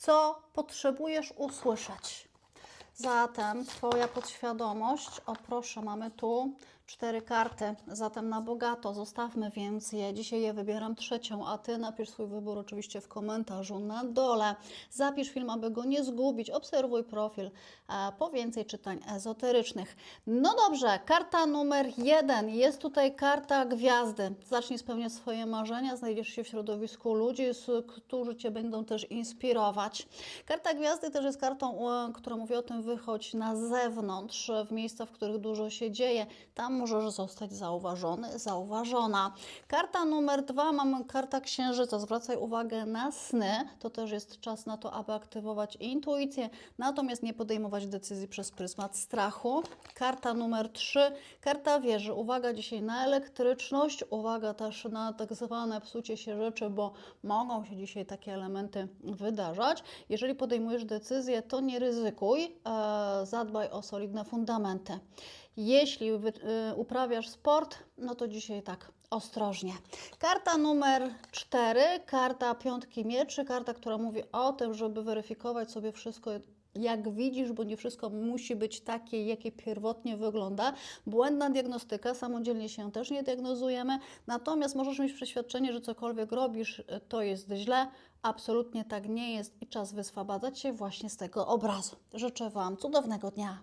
co potrzebujesz usłyszeć. Zatem Twoja podświadomość, o proszę, mamy tu cztery karty, zatem na bogato, zostawmy więc je. Dzisiaj je wybieram trzecią, a Ty napisz swój wybór oczywiście w komentarzu na dole. Zapisz film, aby go nie zgubić, obserwuj profil e, po więcej czytań ezoterycznych. No dobrze, karta numer jeden, jest tutaj karta gwiazdy. Zacznij spełniać swoje marzenia, znajdziesz się w środowisku ludzi, którzy Cię będą też inspirować. Karta gwiazdy też jest kartą, e, która mówi o tym, wychodź na zewnątrz, w miejsca, w których dużo się dzieje. Tam możesz zostać zauważony, zauważona. Karta numer dwa, mamy karta księżyca. Zwracaj uwagę na sny. To też jest czas na to, aby aktywować intuicję, natomiast nie podejmować decyzji przez pryzmat strachu. Karta numer trzy, karta wieży. Uwaga dzisiaj na elektryczność, uwaga też na tak zwane psucie się rzeczy, bo mogą się dzisiaj takie elementy wydarzać. Jeżeli podejmujesz decyzję, to nie ryzykuj, zadbaj o solidne fundamenty. Jeśli y, uprawiasz sport, no to dzisiaj tak ostrożnie. Karta numer 4, karta piątki mieczy, karta, która mówi o tym, żeby weryfikować sobie wszystko jak widzisz, bo nie wszystko musi być takie, jakie pierwotnie wygląda. Błędna diagnostyka, samodzielnie się też nie diagnozujemy, natomiast możesz mieć przeświadczenie, że cokolwiek robisz, y, to jest źle. Absolutnie tak nie jest i czas wyswobadzać się właśnie z tego obrazu. Życzę Wam cudownego dnia.